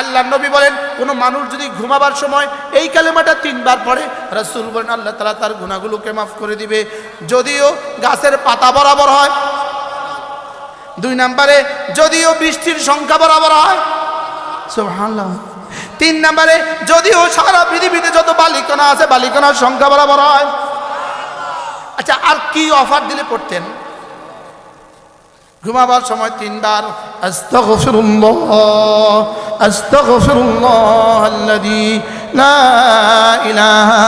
আল্লাহ নবী বলেন, কোনো মানুষ যদি ঘুমাবার সময় এই কালেমাটা তিনবার পড়ে, রাসূল বলেন, আল্লাহ তালা তার গুণাগুলোকে মাফ করে দিবে। যদিও গাছের পাতা বরাবর হয়, দুই নম্বরে যদিও বৃষ্টির সংখ্যা বরাবর হয় তিন নম্বরে যদিও সারা পৃথিবীতে যত বালিকণা আছে বালিকণার সংখ্যা বরাবর হয়। আচ্ছা আর কি অফার দিলে পড়তেন? ঘুমাবার সময় তিনবার আল্লাযী লা ইলাহা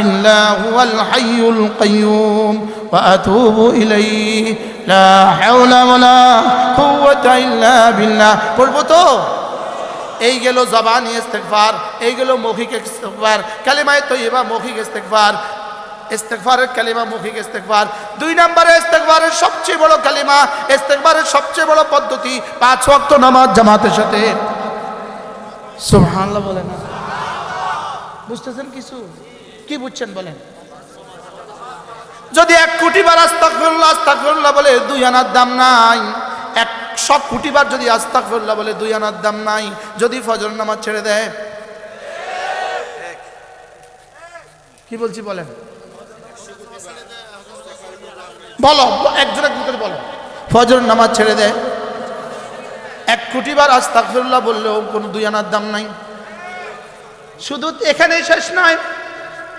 ইল্লা হুয়াল হাইয়ুল কাইয়্যুম ওয়া আতুবু ইলাইহি। লা হাওলা ওয়ালা কুওয়াতা ইল্লা বিল্লাহ। পড়ব তো? এই গেল জবানি ইস্তেগফার, এই গেল মৌখিক ইস্তেগফার, কালিমায়ে তৈয়বা মৌখিক ইস্তেগফার, ইস্তেগফারের কালিমা মৌখিক ইস্তেগফার। দুই নম্বরে ইস্তেগফারের সবচেয়ে বড় কালিমা, ইস্তেগফারের সবচেয়ে বড় পদ্ধতি, পাঁচ ওয়াক্ত নামাজ জামাতের সাথে। সুবহানাল্লাহ বলেন। বুঝতেছেন কিছু? কি বুঝছেন বলেন? যদি এক কোটি বার আস্তাগফিরুল্লাহ আস্তাগফিরুল্লাহ বলে দুই আনার দাম নাই একশো কোটি বার যদি আস্তাগফিরুল্লাহ বলে দুই আনার দাম নাই, যদি ফজর নামাজ ছেড়ে দেয়? কি বলছি বলেন? বলো, একজনের ভিতরে বলো। ফজর নামাজ ছেড়ে দেয়? এক কোটি বার বললেও কোনো দুই আনার দাম নাই। শুধু এখানেই শেষ নয়,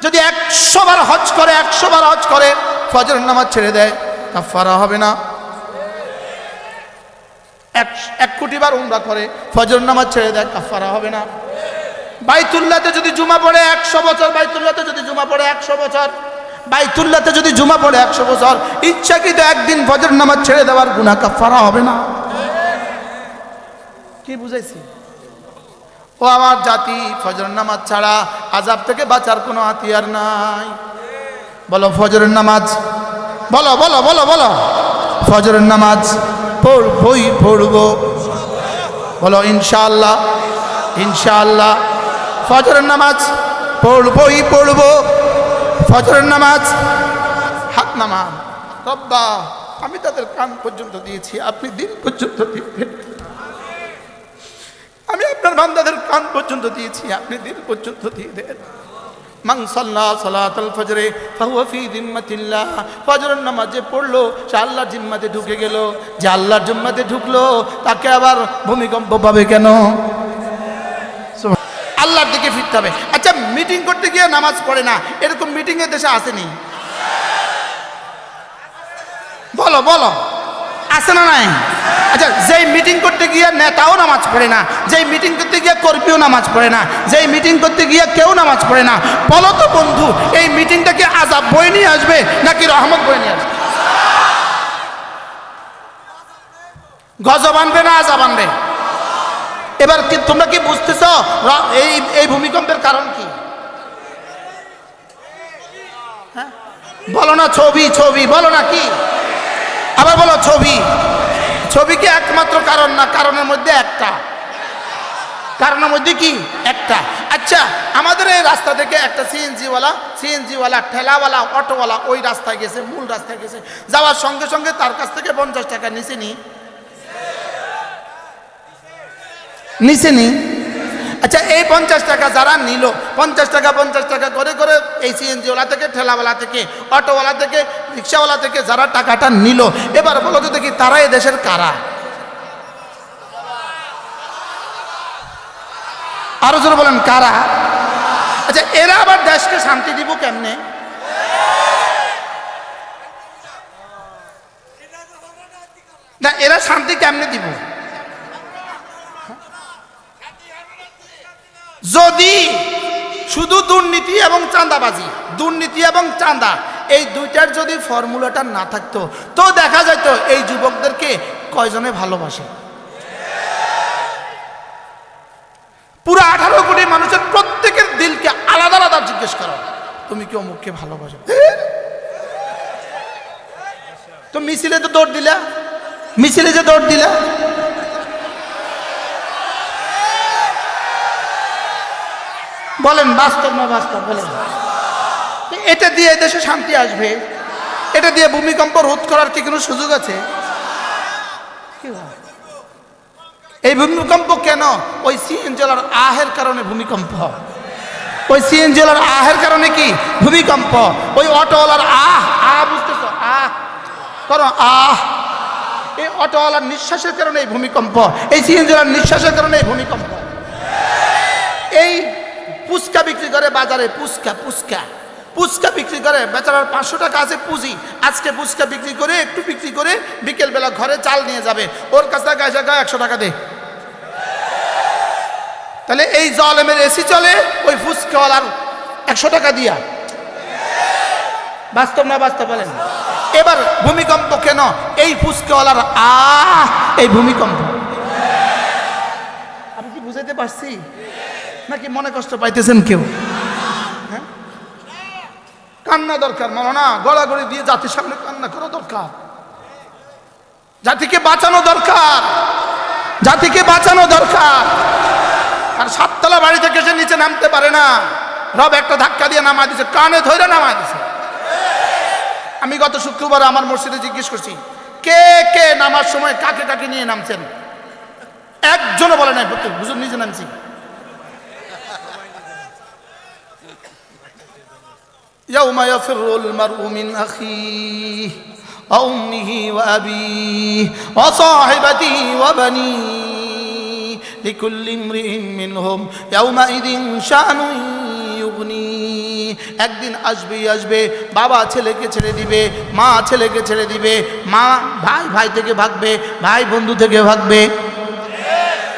যদি একশো বার হজ করে, একশো বার হজ করে ফজর নামাজ ছেড়ে দেয় তা কাফারা হবে না। এক এক কোটি বার উমরা করে ফজর নামাজ ছেড়ে দেয় কাফারা হবে না। বাইতুল্লাতে যদি জুমা পড়ে একশো বছর, বাইতুল্লাতে যদি জুমা পড়ে একশো বছর, বাইতুল্লাতে যদি জুমা পড়ে একশো বছর, ইচ্ছাকৃত একদিন ফজর নামাজ ছেড়ে দেওয়ার গুণা কাফারা হবে না। কি বুঝাইছি? ও আমার জাতি ফজর নামাজ ছাড়া আজাব থেকে বাঁচার কোনো হাতিয়ার নাই। বলো, ফজরের নামাজ। বলো বলো বলো বলো। ফজরের নামাজ পড়বই পড়ব। বলো, ইনশাআল্লাহ ইনশাআল্লাহ। ফজরের নামাজ পড়বই পড়ব। ফজরের নামাজ হাত নামান। রব্বা, আমি তাদের কান পর্যন্ত দিয়েছি, আপনি দিন পর্যন্ত দিবেন আপনার বান্দাদের কান পর্যন্ত দিয়েছি, আপনি দিন পর্যন্ত দিয়ে দেন। পড়ল, সে আল্লাহর ঢুকে যে জিম্মাতে ঢুকলো, তাকে আবার ভূমিকম্প পাবে কেন? আল্লাহর দিকে ফিরতে হবে। আচ্ছা মিটিং করতে গিয়ে নামাজ পড়ে না, এরকম মিটিং এর দেশে আসেনি? বলো বলো। আছে না নাই? আচ্ছা যেই মিটিং করতে গিয়ে নেতাও নামাজ পড়ে না, যেই মিটিং করতে গিয়ে কর্মীও নামাজ পড়ে না, যেই মিটিং করতে গিয়ে কেউ নামাজ পড়ে না, বলো তো বন্ধু, এই মিটিংটাকে আজাব বয়ে নিয়ে আসবে নাকি রহমত বয়ে নিয়ে আসবে? গজব আনবে না আজাব আনবে? এবার কি তোমরা কি বুঝতেছ এই এই ভূমিকম্পের কারণ কি? হ্যাঁ? বলো না ছবি ছবি, বলো না কি? আবার বলো, ছবি। ছবি কি একমাত্র কারণ না, কারণের মধ্যে একটা। কারণের মধ্যে কি? একটা। আচ্ছা আমাদের এই রাস্তা থেকে একটা সিএনজিওয়ালা সিএনজিওয়ালা, ঠেলাওয়ালা, অটোওয়ালা ওই রাস্তায় গেছে, মূল রাস্তায় গেছে। যাওয়ার সঙ্গে সঙ্গে তার কাছ থেকে পঞ্চাশ টাকা নিচে নি। নিচে নি? আচ্ছা এই পঞ্চাশ টাকা যারা নিল, পঞ্চাশ টাকা পঞ্চাশ টাকা করে করে এই সিএনজিওয়ালা থেকে, ঠেলাওয়ালা থেকে, অটোওয়ালা থেকে, রিক্সাওয়ালা থেকে যারা টাকাটা নিল, এবার বলো তো দেখি তারা এই দেশের কারা? আরও জোরে বলেন, কারা? আচ্ছা এরা আবার দেশকে শান্তি দিব কেমনে? না, এরা শান্তি কেমনে দিব? যদি শুধু দুর্নীতি এবং চাঁদাবাজি, দুর্নীতি এবং চাঁদা, এই দুইটার যদি ফর্মুলাটা না থাকতো, তো দেখা যেত এই যুবকদেরকে কয়জনে ভালোবাসে? পুরো আঠারো কোটি মানুষের প্রত্যেকের দিলকে আলাদা আলাদা জিজ্ঞেস করো, তুমি কি অমুককে ভালোবাসো? তো মিছিলে তো দৌড় দিলা? মিছিলে যে দৌড় দিলা? বলেন, বাস্তব না বাস্তব, বলেন। এটা দিয়ে দেশে শান্তি আসবে। এটা দিয়ে ভূমিকম্প রোধ করার কি কোনো সুযোগ আছে? এই ভূমিকম্প কেন? ওই সিএনজেলার আহের কারণে ভূমিকম্প। ওই সিএনজেলার আহের কারণে কি? ভূমিকম্প। ওই অটোওয়ালার আহ আহ বুঝতেছো? আহ, করো আহ। এই অটোওয়ালার নিঃশ্বাসের কারণে এই ভূমিকম্প। এই সিএনজেলার নিঃশ্বাসের কারণে এই ভূমিকম্প। এই পুচকা বিক্রি করে বাজারে পুচকা পুচকা পুচকা বিক্রি করে বেচারার পাঁচশো টাকা আছে পুঁজি। আজকে পুচকা বিক্রি করে, একটু বিক্রি করে বিকেলবেলা ঘরে চাল নিয়ে যাবে। ওর কাছ এসে গায়ে একশো টাকা দে। তাহলে এই জলেমের এসি চলে, ওই ফুচকাওয়ালার একশো টাকা দিয়া। বাস্তব না বাস্তব বলেন? এবার ভূমিকম্প কেন? এই ফুচকাওয়ালার আহ, এই ভূমিকম্প। আমি কি বুঝাইতে পারছি? নাকি মনে কষ্ট পাইতেছেন কেউ? হ্যাঁ? কান্না দরকার মনে না গড়াগড়ি দিয়ে জাতির সামনে কান্না করা দরকার। জাতিকে বাঁচানো দরকার। জাতিকে বাঁচানো দরকার। আর সাততলা বাড়ি থেকে সে নিচে নামতে পারে না। রব একটা ধাক্কা দিয়ে নামা দিছে, কানে ধরে নামা দিছে। আমি গত শুক্রবার আমার মসজিদে জিজ্ঞেস করছি, কে কে নামার সময় কাকে কাকে নিয়ে নামছেন? একজনও বলে নাই বুঝুন, নিজে নামছি। يوم يفر المرء من أخيه وأمه وأبيه وصاحبته وبنيه لكل امرئ منهم يومئذ شأن يغنيه একদিন আসবেই আসবে বাবা ছেলেকে ছেড়ে দিবে মা ছেলেকে ছেড়ে দিবে মা ভাই ভাই থেকে ভাগবে ভাই বন্ধু থেকে ভাগবে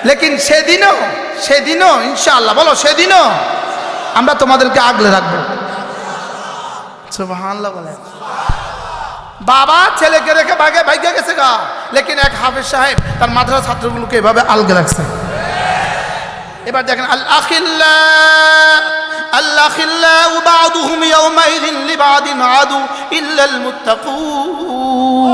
লেকিন সেদিনও সেদিনও ইনশাআল্লাহ বলো সেদিনও আমরা তোমাদেরকে আগলে রাখব। বলে বাবা ছেলেকে রেখে ভাগে ভাগ্যে গেছে গা। লেকিন এক হাফেজ সাহেব তার মাদ্রাসা ছাত্রগুলোকে এভাবে আলগে রাখছে। এবার দেখেন আল্লাহ আল্লাহ বাদুহুম ইয়াউমাইযিন লিবাদিন আদু ইল্লাল মুত্তাকুন।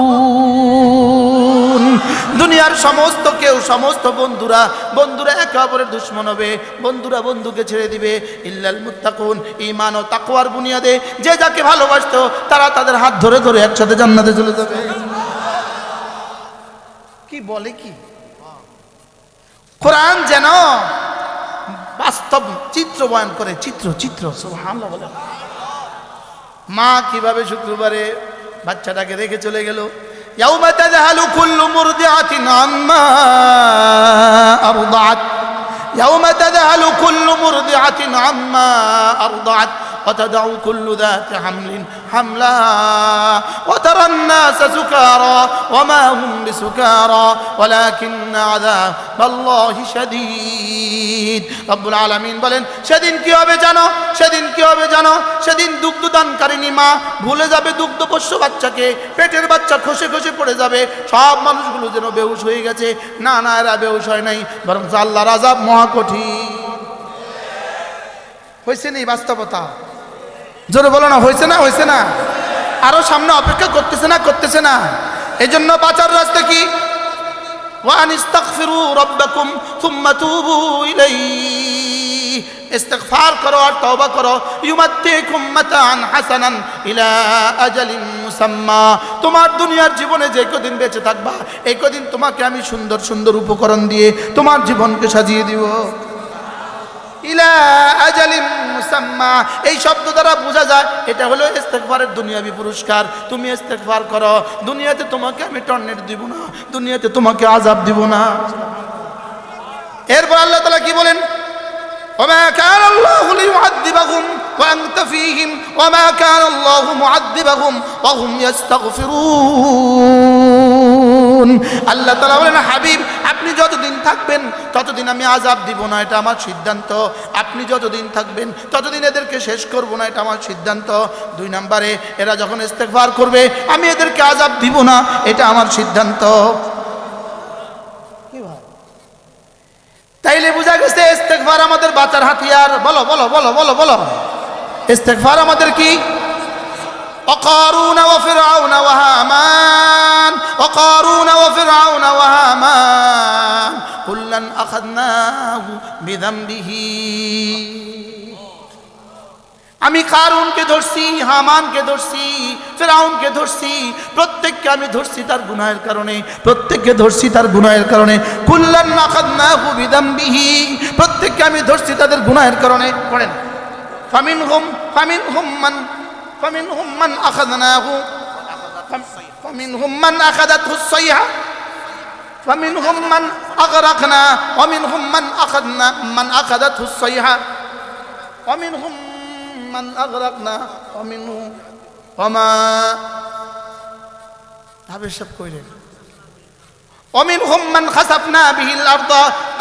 দুনিয়ার সমস্ত কেউ, সমস্ত বন্ধুরা বন্ধুরা একে অপরের দুশ্মন হবে। বন্ধুরা বন্ধুকে ছেড়ে দিবে। ইল্লাল মুত্তাকুন, ঈমান ও তাকওয়ার বুনিয়াদে যে যাকে ভালোবাসতো, তারা তাদের হাত ধরে ধরে একসাথে জান্নাতে চলে যাবে। কি বলে কি? কোরআন যেন বাস্তব চিত্র বয়ন করে। চিত্র চিত্র মা কীভাবে শুক্রবারে বাচ্চাটাকে রেখে চলে গেল? يوم تذهل كل مرضعة عما أرضعت. يوم تذهل كل مرضعة عما أرضعت. وتدع كل ذات حمل حملها وترى الناس سكارى وما هم بسكارى ولكن عذاب الله شديد رب العالمين বলেন সেদিন কি হবে জানো সেদিন কি হবে জানো সেদিন দুগ্ধদানকারিনী মা ভুলে যাবে দুগ্ধ পোষ্য বাচ্চাকে পেটের বাচ্চা খসে খসে পড়ে যাবে সব মানুষগুলো যেন বেহুশ হয়ে গেছে না না এরা বেহুশ হয় নাই বরং আল্লাহর আজাব মহা কঠিন হয়েছে নি বাস্তবতা জোরে বলো না হয়েছে না হয়েছে না আরো সামনে অপেক্ষা করতেছে না করতেছে না এই জন্য বাঁচার রাস্তা কি وأن استغفروا ربكم ثم توبوا إليه استغفار করো আর তওবা করো ইউমাত্তিকুম মাতাআন হাসানান ইলা আজালিন মুসাম্মা তোমার দুনিয়ার জীবনে যে কদিন বেঁচে থাকবা এই কদিন তোমাকে আমি সুন্দর সুন্দর উপকরণ দিয়ে তোমার জীবনকে সাজিয়ে দিব ইলা আজালিম মুসাম্মা এই শব্দ দ্বারা বোঝা যায় এটা হলো ইস্তেগফারের দুনিয়াবি পুরস্কার তুমি ইস্তেগফার করো দুনিয়াতে তোমাকে আমি টর্নেট দিব না দুনিয়াতে তোমাকে আজাব দিব না এরপর আল্লাহ তাআলা কি বলেন وما كان الله ليعذبهم وأنت فيهم وما كان الله معذبهم وهم يستغفرون আল্লাহ তালা বলেন, হাবিব, আপনি যতদিন থাকবেন, ততদিন আমি আজাব দিব না, এটা আমার সিদ্ধান্ত। আপনি যতদিন থাকবেন, ততদিন এদেরকে শেষ করব না, এটা আমার সিদ্ধান্ত। দুই নম্বরে, এরা যখন ইস্তেগফার করবে, আমি এদেরকে আজাব দিব না, এটা আমার সিদ্ধান্ত। তাইলে বোঝা গেছে, ইস্তেগফার আমাদের বাঁচার হাতিয়ার। বলো বলো বলো বলো বলো। ইস্তেগফার আমাদের কি? وقارون وفرعون وهامان وقارون وفرعون وهامان كلا أخذناه بذنبه আমি কারুনকে ধরছি হামানকে ধরছি ফেরাউনকে ধরছি প্রত্যেককে আমি ধরছি তার গুনাহের কারণে প্রত্যেককে ধরছি তার গুনাহের কারণে কুল্লান নাখাদনাহু বিদামবিহি প্রত্যেককে আমি ধরছি তাদের গুনাহের কারণে পড়েন ফামিন হুম ফামিন হুম মান فمنهم من أخذناه. فمنهم من أخذته الصيحة. فمنهم من أغرقنا. ومنهم من أخذنا من أخذته الصيحة. ومنهم من أغرقنا. ومنهم وما هذا الشاب كويلين অমিনহুম মান খাসাফনা বিহিল আরদ।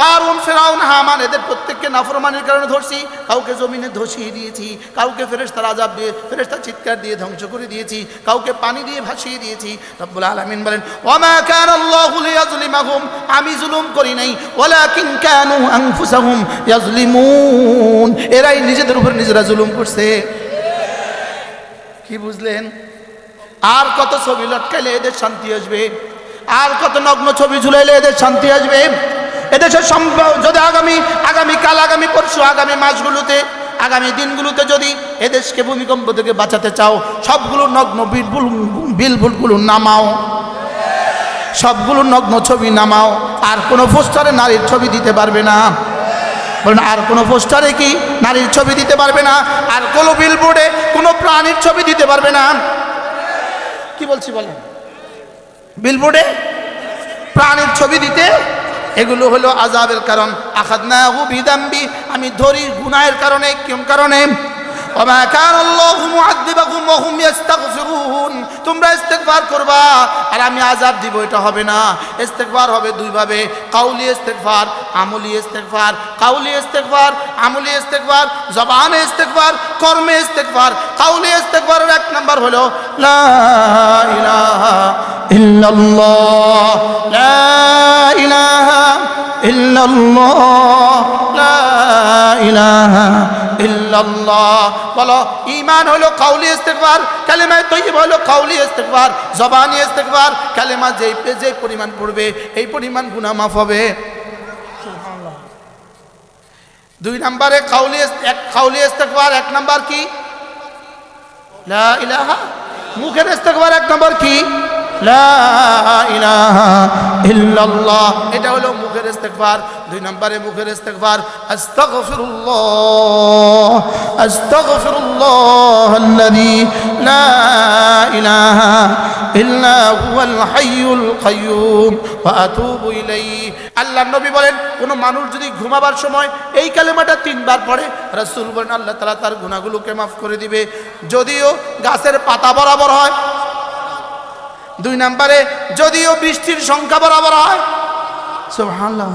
কারুন ফিরাউন, হামান, এদের প্রত্যেককে নাফরমানের কারণে ধরছি। কাউকে জমিনে ধসিয়ে দিয়েছি, কাউকে ফেরেশতার আযাব দিয়ে, ফেরেশতার চিৎকার দিয়ে ধ্বংস করে দিয়েছি, কাউকে পানি দিয়ে ভাসিয়ে দিয়েছি। রব্বুল আলামিন বলেন, ওয়ামা কান আল্লাহু লিয়াজলিমাহুম আমি জুলুম করি নাই। ওয়ালাকিন কানু আনফুসাহুম ইয়াজলিমুন এরাই নিজেদের উপর নিজেরা জুলুম করছে। কি বুঝলেন? আর কত ছবি লটকাইলে এদের শান্তি আসবে? আর কত নগ্ন ছবি ঝুলাইলে এদের শান্তি আসবে? এদেশের সম্ভব যদি আগামী আগামী কাল, আগামী পরশু, আগামী মাসগুলোতে, আগামী দিনগুলোতে যদি এদেশকে ভূমিকম্প থেকে বাঁচাতে চাও, সবগুলো নগ্ন বিলবুল, বিলবুলগুলো নামাও। সবগুলো নগ্ন ছবি নামাও। আর কোনো পোস্টারে নারীর ছবি দিতে পারবে না। বলেন, আর কোনো পোস্টারে কি নারীর ছবি দিতে পারবে না? আর কোনো বিলবোর্ডে কোনো প্রাণীর ছবি দিতে পারবে না? কি বলছি বলেন? বিলবোর্ডে প্রাণের ছবি দিতে। এগুলো হলো আজাবের কারণ। আখাদ আখাদনাহু বিদাম্বি আমি ধরি গুনায়ের কারণে কোন কারণে? কান আল্লাহু মুআদ্দিবাকুম ওয়া হুম ইস্তাগফিরুন তোমরা ইস্তেকবার করবা, আর আমি আজাদ দিব, এটা হবে না। ইস্তেকবার হবে দুইভাবে, কাউলি ইস্তেকবার আমলি ইস্তেকবার কাউলি ইস্তেকবার আমলি ইস্তেকবার জবানে ইস্তেকবার কর্মে ইস্তেকবার কাউলি ইস্তেকবারের এক নাম্বার হলো, লা ইলাহা ইল্লাল্লাহ, লা ইলাহা ইল্লাল্লাহ লা ইলাহা ইল্লাল্লাহ। বলো ঈমান হলো কাউলি ইস্তেগফার কালেমা তৈয়ব হলো কাউলি ইস্তেগফার জবানি ইস্তেগফার কালেমা যেই যেই পরিমাণ পড়বে এই পরিমাণ গুনাহ মাফ হবে। দুই নম্বরে কাউলি এক কাউলি ইস্তেগফার এক নাম্বার কি? লা ইলাহা মুখের ইস্তেগফার এক নম্বর কি? এটা হলো মুখের ইস্তেগফার। দুই নম্বরে মুখের ইস্তেগফার, আস্তাগফিরুল্লাহ নবী বলেন, কোন মানুষ যদি ঘুমাবার সময় এই কালেমাটা তিনবার পড়ে, রাসূল বলেন, আল্লাহ তাআলা তার গুনাহগুলোকে মাফ করে দিবে। যদিও গাছের পাতা বরাবর হয় দুই নম্বরে যদিও বৃষ্টির সংখ্যা বরাবর হয়। সুবহানাল্লাহ।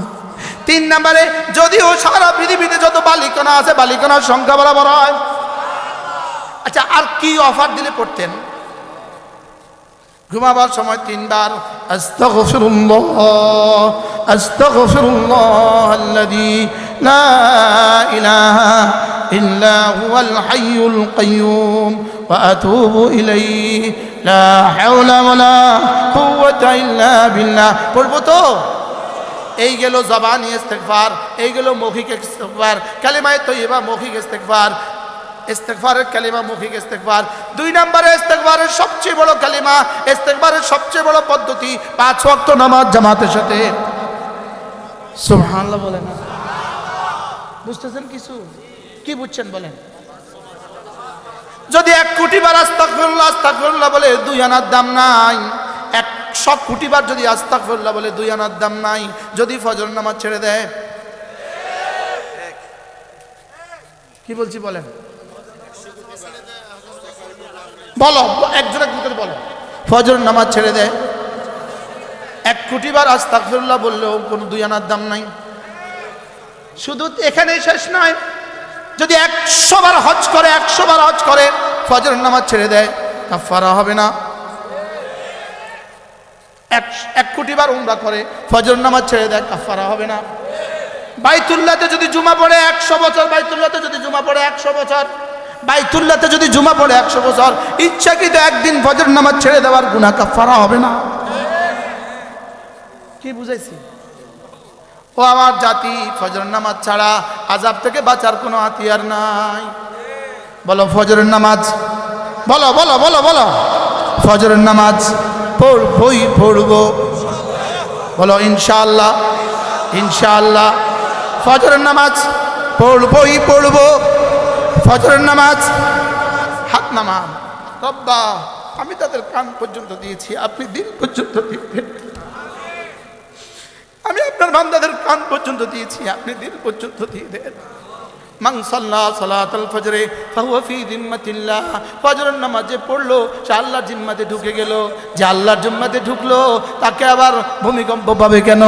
তিন নম্বরে যদিও সারা পৃথিবীতে যত বালিকণা আছে বালিকণার সংখ্যা বরাবর হয়। আচ্ছা আর কি অফার দিলে পড়তেন? ঘুমাবার সময় তিনবার আস্তাগফিরুল্লাহ আস্তাগফিরুল্লাহ আল্লাযী লা ইলাহা ইল্লা হুয়াল হাইয়ুল কাইয়্যুম আতুবু ইলাইহি, লা হাওলা ওয়ালা কুওয়াতা ইল্লা বিল্লাহ। পড়ব তো? এই গেল জবানি ইস্তেগফার, এই গেল মৌখিক ইস্তেগফার, কালিমায়ে তৈয়বা মৌখিক ইস্তেগফার ইস্তেকবারের কালিমা মৌখিক ইস্তেগফার। দুই নম্বরে ইস্তেগফারের সবচেয়ে বড় কালিমা ইস্তেকবারের সবচেয়ে বড় পদ্ধতি, পাঁচ ওয়াক্ত নামাজ জামাতের সাথে। সুবহানাল্লাহ বলেন। বুঝতেছেন কিছু? কি বুঝছেন বলেন? যদি এক কোটি বার আস্তাগফিরুল্লাহ আস্তাগফিরুল্লাহ বলে দুই আনার দাম নাই। একশো কোটি বার যদি আস্তাগফিরুল্লাহ বলে দুই আনার দাম নাই, যদি ফজর নামাজ ছেড়ে দেয় কি বলছি বলেন? বলো একজন এক ভিতরে বলো। ফজর নামাজ ছেড়ে দেয় এক কোটি বার আস্তাগফিরুল্লাহ বললেও কোনো দুই আনার দাম নাই। শুধু এখানেই শেষ নয় যদি একশো বার হজ করে, একশো বার হজ করে ফজর নামাজ ছেড়ে দেয় কাফারা হবে না। এক কোটি বার উমরা করে ফজর নামাজ ছেড়ে দেয় কাফারা হবে না। বাইতুল্লাতে যদি জুমা পড়ে, একশো বছর, বাইতুল্লাতে যদি জুমা পড়ে, একশো বছর। বাইতুল্লাতে যদি জুমা পড়ে, একশো বছর। ইচ্ছাকৃত একদিন ফজর নামাজ ছেড়ে দেওয়ার গুণা কাফারা হবে না? কি বুঝাইছি? ও আমার জাতি ফজর নামাজ ছাড়া আজাব থেকে বাঁচার কোনো হাতিয়ার নাই। বলো, ফজরের নামাজ। বলো বলো বলো বলো। ফজরের নামাজ পড়বই পড়ব। বলো, ইনশাআল্লাহ ইনশাআল্লাহ। ফজরের নামাজ পড়বই পড়ব। ফজরের নামাজ হাত নামান। রব্বা, আমি তাদের কান পর্যন্ত দিয়েছি, আপনি দিন পর্যন্ত দিবেন। আমি আপনার বান্দাদের কান পর্যন্ত দিয়েছি, আপনি দিন পর্যন্ত দিয়ে দেন। পড়ল, সে আল্লাহর ঢুকে গেল। যে আল্লাহর জিম্মাতে ঢুকলো, তাকে আবার ভূমিকম্প পাবে কেন?